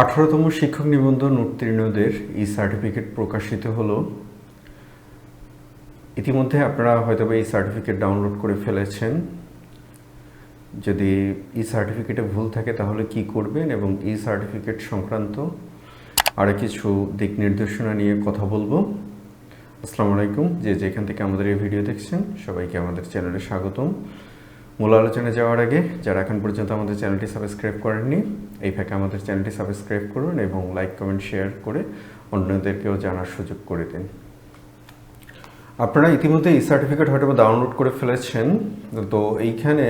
আঠারোতম শিক্ষক নিবন্ধন উত্তীর্ণদের ই সার্টিফিকেট প্রকাশিত হলো। ইতিমধ্যে আপনারা হয়তো এই সার্টিফিকেট ডাউনলোড করে ফেলেছেন। যদি ই সার্টিফিকেটে ভুল থাকে তাহলে কি করবেন এবং ই সার্টিফিকেট সংক্রান্ত আরও কিছু দিক নির্দেশনা নিয়ে কথা বলব। আসসালামু আলাইকুম, যে যেখান থেকে আমাদের এই ভিডিও দেখছেন সবাইকে আমাদের চ্যানেলে স্বাগতম। মূল আলোচনায় যাওয়ার আগে, যারা এখন পর্যন্ত আমাদের চ্যানেলটি সাবস্ক্রাইব করেননি, এই ফাঁকে আমাদের চ্যানেলটি সাবস্ক্রাইব করুন এবং লাইক, কমেন্ট, শেয়ার করে অন্যদেরকেও জানার সুযোগ করে দিন। আপনারা ইতিমধ্যে ই সার্টিফিকেট হয়তো ডাউনলোড করে ফেলেছেন। তো এইখানে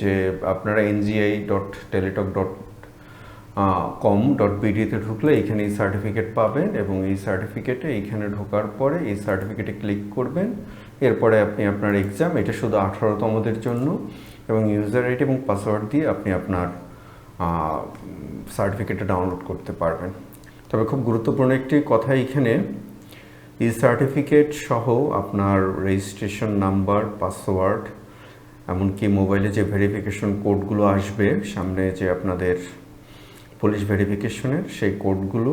যে আপনারা NGI dot Teletalk dot com dot বিডিতে ঢুকলে এখানে এই সার্টিফিকেট পাবেন এবং এই সার্টিফিকেটে এইখানে ঢোকার পরে এই সার্টিফিকেটে ক্লিক করবেন। এরপরে আপনি আপনার এক্সাম এটা শুধু আঠারোতমদের জন্য এবং ইউজার আইডি এবং পাসওয়ার্ড দিয়ে আপনি আপনার সার্টিফিকেটটা ডাউনলোড করতে পারবেন। তবে খুব গুরুত্বপূর্ণ একটি কথা এইখানে ই সার্টিফিকেট সহ আপনার রেজিস্ট্রেশন নাম্বার পাসওয়ার্ড এমনকি মোবাইলে যে ভেরিফিকেশন কোডগুলো আসবে, সামনে যে আপনাদের পুলিশ ভেরিফিকেশনের সেই কোডগুলো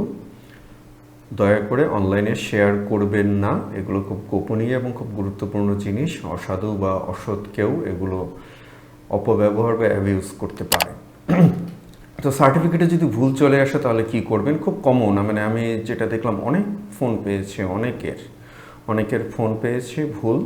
দয়া করে অনলাইনে শেয়ার করবেন না। এগুলো খুব গোপনীয় এবং খুব গুরুত্বপূর্ণ জিনিস, অসাধু বা অসৎ কেউ এগুলো অপব্যবহার বা অ্যাবিউজ করতে পারে। তো সার্টিফিকেটে যদি ভুল চলে আসে তাহলে কি করবেন? খুব কমন মানে আমি যেটা দেখলাম, অনেক ফোন পেয়েছে, অনেকের অনেকের ফোন পেয়েছে ভুল।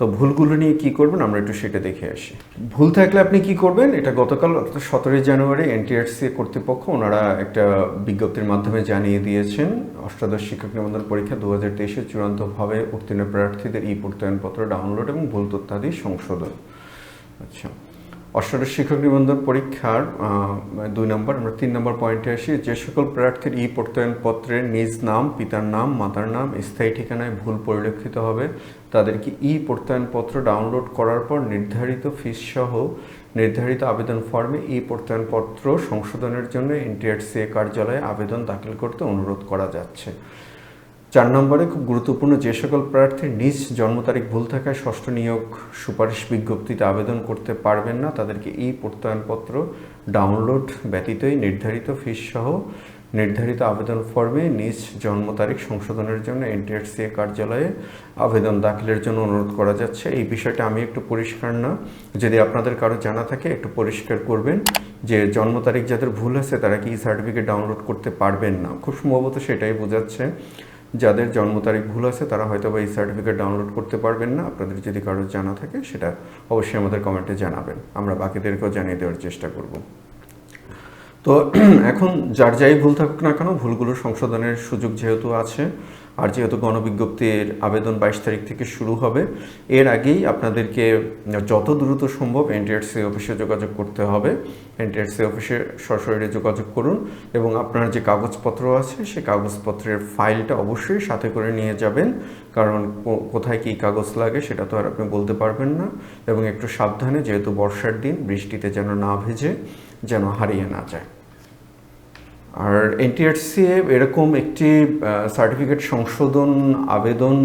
তো ভুলগুলো নিয়ে কি করবেন আমরা একটু সেটা দেখে আসি। ভুল থাকলে আপনি কি করবেন? এটা গতকাল, অর্থাৎ সতেরোই জানুয়ারি, এনটিআরসি কর্তৃপক্ষ ওনারা একটা বিজ্ঞপ্তির মাধ্যমে জানিয়ে দিয়েছেন, অষ্টাদশ শিক্ষক নিবন্ধন পরীক্ষা দু হাজার তেইশে চূড়ান্তভাবে উত্তীর্ণ প্রার্থীদের ই প্রত্যয়নপত্র ডাউনলোড এবং ভুল তথ্যাদি সংশোধন। আচ্ছা। অষ্টাদশ শিক্ষক নিবন্ধন পরীক্ষার দুই নম্বর, আমরা তিন নম্বর পয়েন্টে আসি। যে সকল প্রার্থীর ই প্রত্যয়ন পত্রের নিজ নাম, পিতার নাম, মাতার নাম, স্থায়ী ঠিকানায় ভুল পরিলক্ষিত হবে। তাদেরকে ই প্রত্যয়নপত্র ডাউনলোড করার পর নির্ধারিত ফিস সহ নির্ধারিত আবেদন ফর্মে ই প্রত্যয়নপত্র সংশোধনের জন্য এনটিআরসিএ কার্যালয়ে আবেদন দাখিল করতে অনুরোধ করা যাচ্ছে। চার নম্বরে খুব গুরুত্বপূর্ণ যে সকল প্রার্থীর নিজ জন্ম তারিখ ভুল থাকায় ষষ্ঠ নিয়োগ সুপারিশ বিজ্ঞপ্তিতে আবেদন করতে পারবেন না। তাদেরকে এই প্রত্যয়নপত্র ডাউনলোড ব্যতীতই নির্ধারিত ফিস সহ নির্ধারিত আবেদন ফর্মে নিজ জন্ম তারিখ সংশোধনের জন্য এনটিআরসিএ কার্যালয়ে আবেদন দাখিলের জন্য অনুরোধ করা যাচ্ছে। এই বিষয়টা আমি একটু পরিষ্কার না। যদি আপনাদের কারও জানা থাকে, একটু পরিষ্কার করবেন যে জন্ম তারিখ যাদের ভুল আছে তারা কি সার্টিফিকেট ডাউনলোড করতে পারবেন না। খুব সম্ভবত সেটাই বোঝাচ্ছে। যাদের জন্ম তারিখ ভুল আছে, তারা হয়তো বা এই সার্টিফিকেট ডাউনলোড করতে পারবেন না। আপনাদের যদি কারোর জানা থাকে, সেটা অবশ্যই আমাদের কমেন্টে জানাবেন। আমরা বাকিদেরকেও জানিয়ে দেওয়ার চেষ্টা করব। তো, এখন যার যাই ভুল থাকুক না কেন, ভুলগুলো সংশোধনের সুযোগ যেহেতু আছে আর যেহেতু গণবিজ্ঞপ্তির আবেদন বাইশ তারিখ থেকে শুরু হবে, এর আগেই আপনাদেরকে যত দ্রুত সম্ভব এনটিআরসি অফিসে যোগাযোগ করতে হবে। এনটিআরসি অফিসে সরাসরি যোগাযোগ করুন এবং আপনার যে কাগজপত্র আছে, সেই কাগজপত্রের ফাইলটা অবশ্যই সাথে করে নিয়ে যাবেন। কারণ কোথায় কী কাগজ লাগে সেটা তো আর আপনি বলতে পারবেন না। এবং একটু সাবধানে, যেহেতু বর্ষার দিন, বৃষ্টিতে যেন না ভেজে, যেন হারিয়ে না যায়। আর এনটিআরসি এরকম একটি সার্টিফিকেট সংশোধন, আবেদন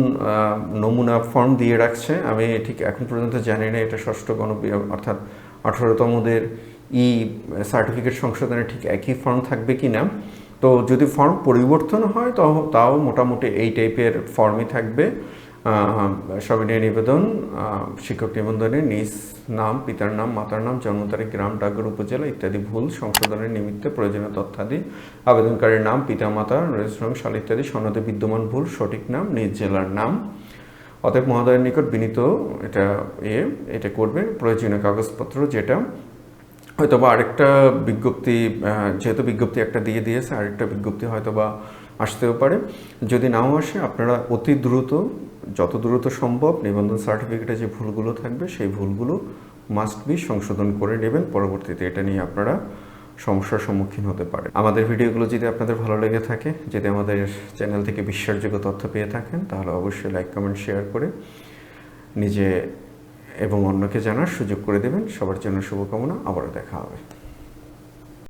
নমুনা ফর্ম দিয়ে রাখছে। আমি ঠিক এখন পর্যন্ত জানি না, এটা ষষ্ঠ গণ অর্থাৎ আঠারোতমদের ই সার্টিফিকেট সংশোধনে ঠিক একই ফর্ম থাকবে কি না তো যদি ফর্ম পরিবর্তন হয়, তো তাও মোটামুটি এই টাইপের ফর্মই থাকবে। সবিনয় নিবেদন। শিক্ষক নিবন্ধনে নিজ নাম, পিতার নাম, মাতার নাম, জন্ম তারিখ, গ্রাম, ডাকঘর, উপজেলা ইত্যাদি ভুল, সংশোধনের নিমিত্তে প্রয়োজনীয় তথ্যাদি, আবেদনকারীর নাম, পিতা, মাতা রেজিস্ট্রেশন সাল ইত্যাদি, সনদে বিদ্যমান ভুল, সঠিক নাম, নিজ জেলার নাম। অতএব মহোদয়ের নিকট বিনীত এটা এ, এটা করবে। প্রয়োজনীয় কাগজপত্র যেটা, হয়তোবা আরেকটা বিজ্ঞপ্তি যেহেতু বিজ্ঞপ্তি একটা দিয়ে দিয়েছে, আরেকটা বিজ্ঞপ্তি হয়তো বা আসতেও পারে। যদি নাও আসে, আপনারা অতি দ্রুত, যত দ্রুত সম্ভব নিবন্ধন সার্টিফিকেটে যে ভুলগুলো থাকবে, সেই ভুলগুলো মাস্ট বি সংশোধন করে নেবেন। পরবর্তীতে এটা নিয়ে আপনারা সমস্যার সম্মুখীন হতে পারে আমাদের ভিডিওগুলো যদি আপনাদের ভালো লেগে থাকে, যদি আমাদের চ্যানেল থেকে বিশ্বাসযোগ্য তথ্য পেয়ে থাকেন, তাহলে অবশ্যই লাইক কমেন্ট শেয়ার করে নিজে এবং অন্যকে জানার সুযোগ করে দেবেন। সবার জন্য শুভকামনা। আবারও দেখা হবে।